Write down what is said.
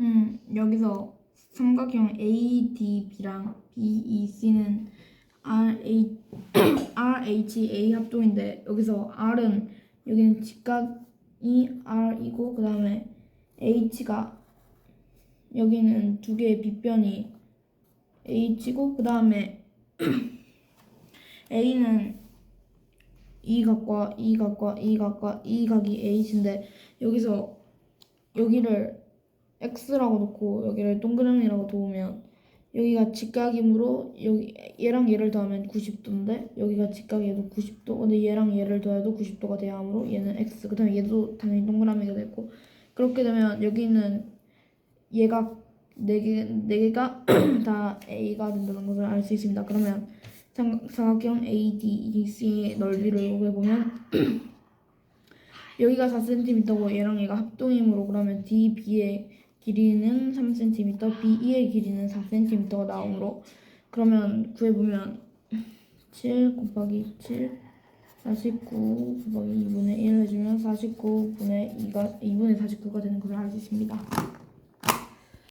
음, 여기서 삼각형 ADB랑 BEC는 RH, RHA 합동인데 여기서 R은 여기는 직각이 R이고 그 다음에 H가 여기는 두 개의 빗변이 H고 그 다음에 A는 이 각과 이 각과 이 각과 이 각이 H인데 여기서 여기를 X라고 놓고 여기를 동그라미라고 놓으면 여기가 직각이므로 여기 얘랑 얘를 더하면 90도인데 여기가 직각이어도 90도 근데 얘랑 얘를 더해도 90도가 돼야 하므로 얘는 X 그 다음에 얘도 당연히 동그라미가 되고 그렇게 되면 여기는 얘가 네 개, 네 개가 다 A가 된다는 것을 알 수 있습니다. 그러면 삼- 삼각형 ADEC의 넓이를 구해보면 여기가 4cm고 얘랑 얘가 합동이므로 그러면 DB의 길이는 3cm, BE의 길이는 4cm가 나오므로 그러면 구해보면 7 곱하기 7 49 곱하기 2분의 1 해주면 49분의 2가 2분의 49가 되는 것을 알 수 있습니다.